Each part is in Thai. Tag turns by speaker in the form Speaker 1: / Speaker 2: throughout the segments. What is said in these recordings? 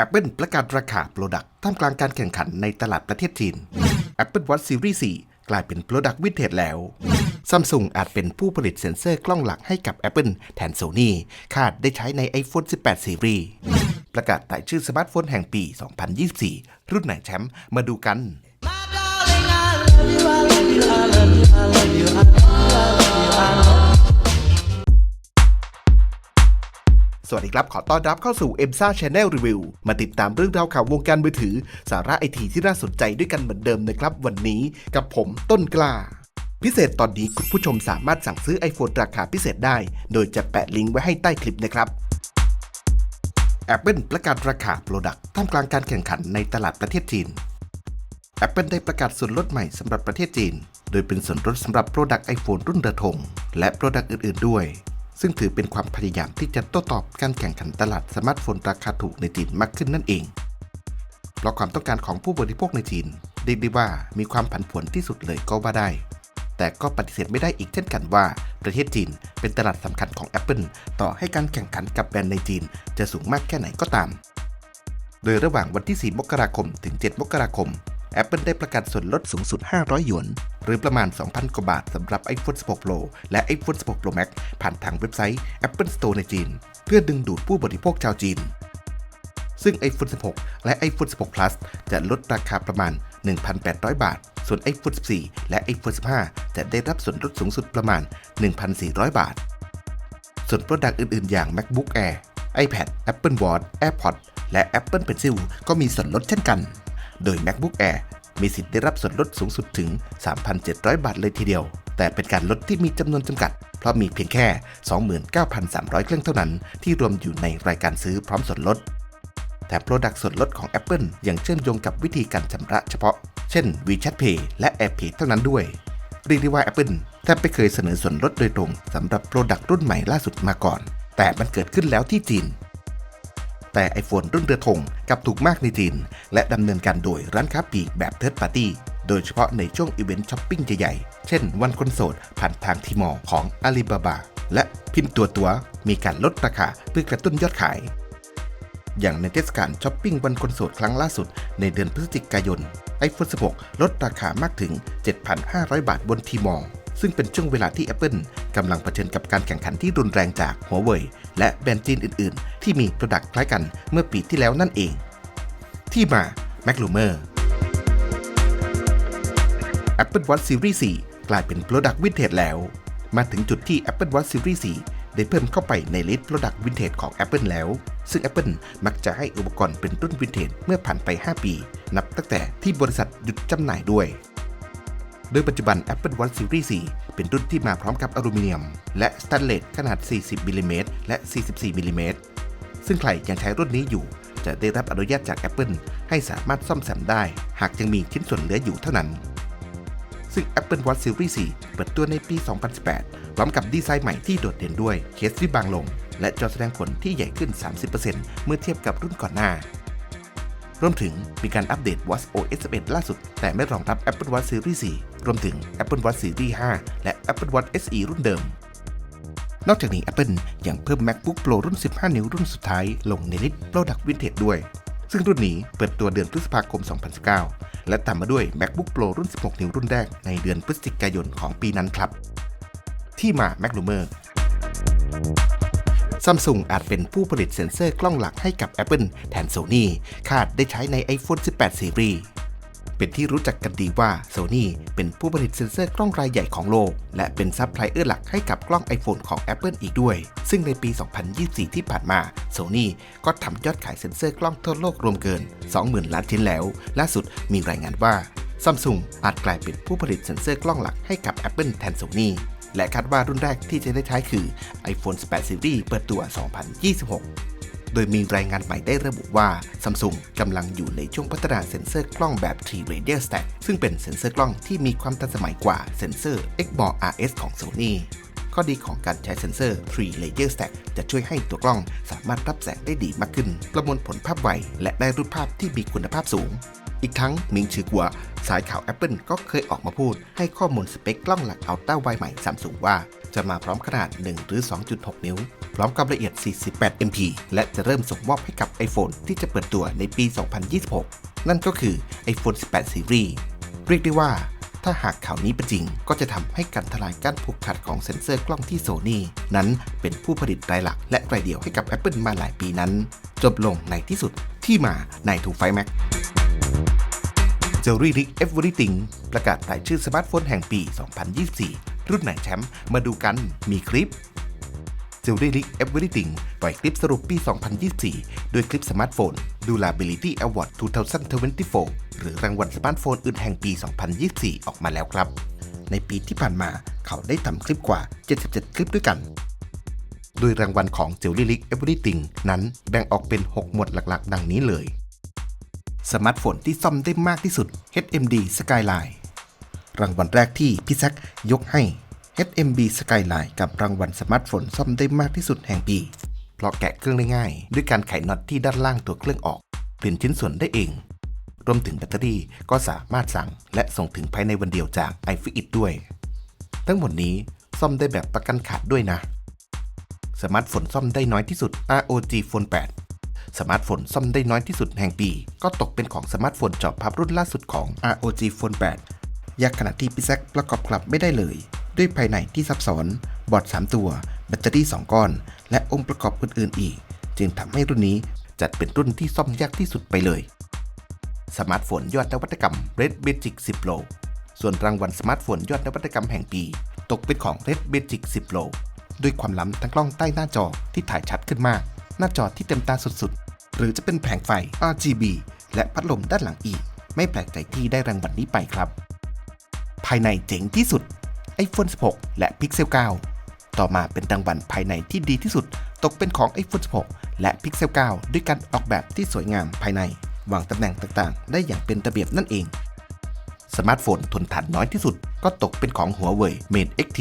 Speaker 1: Apple ประกาศราคาโปรดักต์ท่ามกลางการแข่งขันในตลาดประเทศจีน Apple Watch Series 4 กลายเป็นโปรดักต์วินเทจแล้ว Samsung อาจเป็นผู้ผลิตเซ็นเซอร์กล้องหลักให้กับ Apple แทน Sony คาดได้ใช้ใน iPhone 18 Series ประกาศรายชื่อสมาร์ทโฟนแห่งปี 2024 รุ่นไหนแชมป์มาดูกัน สวัสดีครับ ขอต้อนรับเข้าสู่ e m s a Channel Review มาติดตามเรื่องราวข่าววงการมือถือ สาระไอทีที่น่าสนใจด้วยกันเหมือนเดิมนะครับ วันนี้กับผมต้นกล้า พิเศษตอนนี้คุณผู้ชมสามารถสั่งซื้อ iPhone ราคาพิเศษได้ โดยจะแปะลิงก์ไว้ให้ใต้คลิปนะครับ Apple ประกาศราคาโปรดักต์ท่ามกลางการแข่งขันในตลาดประเทศจีน Apple ได้ประกาศส่วนลดใหม่สำหรับประเทศจีน โดยเป็นส่วนลดสำหรับโปรดักต์ iPhone รุ่นเรือธงและโปรดักต์อื่น ๆ ด้วย ซึ่งถือเป็นความพยายามที่จะโต้ตอบการแข่งขันตลาดสมาร์ทโฟนราคาถูกในจีนมากขึ้นนั่นเอง เพราะความต้องการของผู้บริโภคในจีนเรียกได้ว่ามีความผันผวนที่สุดเลยก็ว่าได้ แต่ก็ปฏิเสธไม่ได้อีกเช่นกันว่า ประเทศจีนเป็นตลาดสำคัญของ Apple ต่อให้การแข่งขันกับแบรนด์ในจีนจะสูงมากแค่ไหนก็ตาม โดยระหว่างวันที่ 4 มกราคม ถึง 7 มกราคม Apple ได้ประกาศส่วนลดสูงสุด 500 หยวน หรือประมาณ 2,000 กว่าบาทสำหรับ iPhone 16 Pro และ iPhone 16 Pro Max ผ่านทางเว็บไซต์ Apple Store ในจีน เพื่อดึงดูดผู้บริโภคชาวจีน ซึ่ง iPhone 16 และ iPhone 16 Plus จะลดราคาประมาณ 1,800 บาท ส่วน iPhone 14 และ iPhone 15 จะได้รับส่วนลดสูงสุดประมาณ 1,400 บาท ส่วนโปรดักต์อื่น ๆ อย่าง MacBook Air iPad Apple Watch AirPods และ Apple Pencil ก็มีส่วนลดเช่นกัน โดย MacBook Air มีสิทธิ์ได้รับส่วนลดสูงสุดถึง 3,700 บาทเลยทีเดียว แต่เป็นการลดที่มีจำนวนจำกัด เพราะมีเพียงแค่ 29,300 เครื่องเท่านั้น ที่รวมอยู่ในรายการซื้อพร้อมส่วนลดแต่โปรดักต์ส่วนลดของ Apple ยังเชื่อมโยงกับวิธีการชำระเฉพาะ เช่น WeChat Pay และ AirPay เท่านั้นด้วยเรียกได้ว่า Apple แทบไม่เคยเสนอส่วนลดโดยตรงสำหรับโปรดักต์รุ่นใหม่ล่าสุดมาก่อน แต่มันเกิดขึ้นแล้วที่จีน แต่ iPhone รุ่นเรือธงกับถูกมากในจีน และดำเนินการโดยร้านค้าปลีกแบบ Third Party โดยเฉพาะในช่วงอีเวนต์ช้อปปิ้งใหญ่ๆ เช่นวันคนโสดผ่านทางทีมอของ Alibaba และพิมพ์ตัวตัวมีการลดราคาเพื่อกระตุ้นยอดขาย อย่างในเทศกาลช้อปปิ้งวันคนโสดครั้งล่าสุดในเดือนพฤศจิกายน iPhone 16 ลดราคามากถึง 7,500 บาทบนทีมอ ซึ่งเป็นช่วงเวลาที่ Apple กำลังเผชิญกับการแข่งขันที่รุนแรงจากหัวเว่ยและแบรนด์จีนอื่น ๆ ที่มีโปรดักต์คล้ายกันเมื่อปีที่แล้วนั่นเอง ที่มา m a c l u m e r Apple Watch Series 4 กลายเป็น Product Vintage แล้ว มาถึงจุดที่ Apple Watch Series 4 ได้เพิ่มเข้าไปในลิสต์ Product Vintage ของ Apple แล้ว ซึ่ง Apple มักจะให้อุปกรณ์เป็นรุ่น Vintage เมื่อผ่านไป 5 ปี นับตั้งแต่ที่บริษัทหยุดจำหน่ายด้วย โดยปัจจุบัน Apple Watch Series 4 เป็นรุ่นที่มาพร้อมกับอลูมิเนียม และสแตนเลสขนาด 40มิลลิเมตรและ 44มิลลิเมตรซึ่งใครยังใช้รุ่นนี้อยู่ จะได้รับอนุญาตจาก Apple ให้สามารถซ่อมแซมได้ หากยังมีชิ้นส่วนเหลืออยู่เท่านั้น ซึ่ง Apple Watch Series 4 เปิดตัวในปี 2018 พร้อมกับดีไซน์ใหม่ที่โดดเด่นด้วยเคสที่บางลง และจอแสดงผลที่ใหญ่ขึ้น 30%เมื่อเทียบกับรุ่นก่อนหน้ารวมถึงมีการอัปเดต Watch OS 11 ล่าสุด แต่ไม่รองรับ Apple Watch Series 4 รวมถึง Apple Watch Series 5 และ Apple Watch SE รุ่นเดิม นอกจากนี้ Apple ยังเพิ่ม MacBook Pro รุ่น 15 นิ้วรุ่นสุดท้ายลงในลิสต์ Product Vintage ด้วย ซึ่งรุ่นนี้เปิดตัวเดือนพฤษภาคม 2019 และตามมาด้วย MacBook Pro รุ่น 16 นิ้วรุ่นแรกในเดือนพฤศจิกายนของปีนั้นครับ ที่มา Mac l u m e r Samsung อาจเป็นผู้ผลิตเซ็นเซอร์กล้องหลักให้กับ Apple แทน Sony คาดได้ใช้ใน iPhone 18 Series เป็นที่รู้จักกันดีว่า Sony เป็นผู้ผลิตเซ็นเซอร์กล้องรายใหญ่ของโลก และเป็นซัพพลายเออร์หลักให้กับกล้อง iPhone ของ Apple อีกด้วย ซึ่งในปี 2024 ที่ผ่านมา Sony ก็ทำยอดขายเซ็นเซอร์กล้องทั่วโลกรวมเกิน 20,000 ล้านชิ้นแล้ว ล่าสุดมีรายงานว่า Samsung อาจกลายเป็นผู้ผลิตเซ็นเซอร์กล้องหลักให้กับ Apple แทน Sony และคาดว่ารุ่นแรกที่จะได้ใช้คือ iPhone 18 Series เปิดตัว 2026 โดยมีรายงานใหม่ได้ระบุว่าซัมซุงกำลังอยู่ในช่วงพัฒนาเซ็นเซอร์กล้องแบบ3 Layer Stack ซึ่งเป็นเซ็นเซอร์กล้องที่มีความทันสมัยกว่าเซ็นเซอร์ XBOR RS ของ Sony ข้อดีของการใช้เซ็นเซอร์ 3 Layer Stack จะช่วยให้ตัวกล้องสามารถรับแสงได้ดีมากขึ้น ประมวลผลภาพไว และได้รูปภาพที่มีคุณภาพสูง อีกทั้งมิงชือกัว สายข่าว Apple ก็เคยออกมาพูด ให้ข้อมูลสเปคกล้องหลักอัลต้าไวใหม่ซัมซุงว่า จะมาพร้อมขนาด 1 หรือ 2.6 นิ้ว พร้อมกับละเอียด 48 MP และจะเริ่มส่งมอบให้กับ iPhone ที่จะเปิดตัวในปี 2026 นั่นก็คือ iPhone 18 Series เรียกได้ว่า ถ้าหากข่าวนี้เป็นจริง ก็จะทำให้การทลายการผูกขาดของเซ็นเซอร์กล้องที่โซนี่นั้นเป็นผู้ผลิตรายหลัก และรายเดียวให้กับ Apple มาหลายปีนั้น จบลงในที่สุดที่มาในถูไฟแม็กเจอรี่ริกเอฟเวอริติงประกาศรายชื่อสมาร์ทโฟนแห่งปี 2024 รุ่นไหนแชมป์มาดูกันมีคลิปเจล r ี r ิกเอฟเวอริติงปล่อยคลิปสรุปปี 2024 ด้วยคลิปสมาร์ทโฟน Durability Award 2024 หรือรางวัลสมาร์ทโฟนอื่นแห่งปี 2024 ออกมาแล้วครับ ในปีที่ผ่านมาเขาได้ทำคลิปกว่า 77 คลิปด้วยกัน โดยรางวัลของเจล r ี r ิกเอเวอริติงนั้นแบ่งออกเป็น 6 หมวดหลักๆ ดังนี้เลย สมาร์ทโฟนที่ซ่อมได้มากที่สุด HMD Skyline รางวัลแรกที่พี่แซคยกให้ HMD Skyline กับรางวัลสมาร์ทโฟนซ่อมได้มากที่สุดแห่งปี เพราะแกะเครื่องได้ง่าย ด้วยการไขน็อตที่ด้านล่างตัวเครื่องออกเปลี่ยนชิ้นส่วนได้เอง รวมถึงแบตเตอรี่ก็สามารถสั่งและส่งถึงภายในวันเดียวจาก iFit ด้วย ทั้งหมดนี้ซ่อมได้แบบประกันขาดด้วยนะ สมาร์ทโฟนซ่อมได้น้อยที่สุด ROG Phone 8 สมาร์ทโฟนซ่อมได้น้อยที่สุดแห่งปี ก็ตกเป็นของสมาร์ทโฟนจอพับรุ่นล่าสุดของ ROG Phone 8ยากขนาดที่พี่แซคประกอบกลับไม่ได้เลย ด้วยภายในที่ซับซ้อน บอร์ด 3 ตัว แบตเตอรี่ 2 ก้อน และองค์ประกอบอื่นๆ อีก จึงทำให้รุ่นนี้จัดเป็นรุ่นที่ซ่อมยากที่สุดไปเลย สมาร์ทโฟนยอดนวัตกรรม Red Magic 10 Pro ส่วนรางวัลสมาร์ทโฟนยอดนวัตกรรมแห่งปี ตกเป็นของ Red Magic 10 Pro ด้วยความล้ำทั้งกล้องใต้หน้าจอที่ถ่ายชัดขึ้นมาก หน้าจอที่เต็มตาสุดๆ หรือจะเป็นแผงไฟ RGB และพัดลมด้านหลังอีก ไม่แปลกใจที่ได้รางวัลนี้ไปครับ ภายในเจ๋งที่สุด iPhone 16 และ Pixel 9 ต่อมาเป็นรางวัลภายในที่ดีที่สุด ตกเป็นของ iPhone 16 และ Pixel 9 ด้วยการออกแบบที่สวยงามภายในวางตำแหน่งต่างๆ ได้อย่างเป็นระเบียบนั่นเอง สมาร์ทโฟนทนทานน้อยที่สุด ก็ตกเป็นของ Huawei Mate XT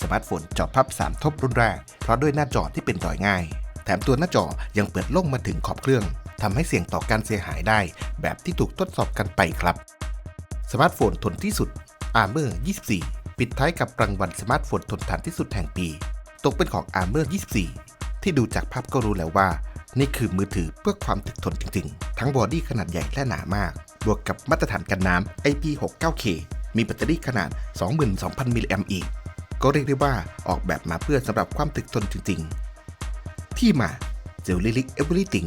Speaker 1: สมาร์ทโฟนจอพับ 3 ทบรุ่นแรก เพราะด้วยหน้าจอที่เป็นรอยง่าย แถมตัวหน้าจอยังเปิดโล่งมาถึงขอบเครื่องทำให้เสี่ยงต่อการเสียหายได้ แบบที่ถูกทดสอบกันไปครับ สมาร์ทโฟนทนที่สุด Armor 24 ปิดท้ายกับรางวัลสมาร์ทโฟนทนทานที่สุดแห่งปี ตกเป็นของ Armor 24 ที่ดูจากภาพก็รู้แล้วว่า นี่คือมือถือเพื่อความถึกทนจริงๆ ทั้งบอดี้ขนาดใหญ่และหนามาก บวกกับมาตรฐานกันน้ำ IP69K มีแบตเตอรี่ขนาด 22,000 มิลลิแอมป์อีก ก็เรียกได้ว่าออกแบบมาเพื่อสำหรับความถึกทนจริงๆ ที่มาเจลลิลิกเอเวอร์ติง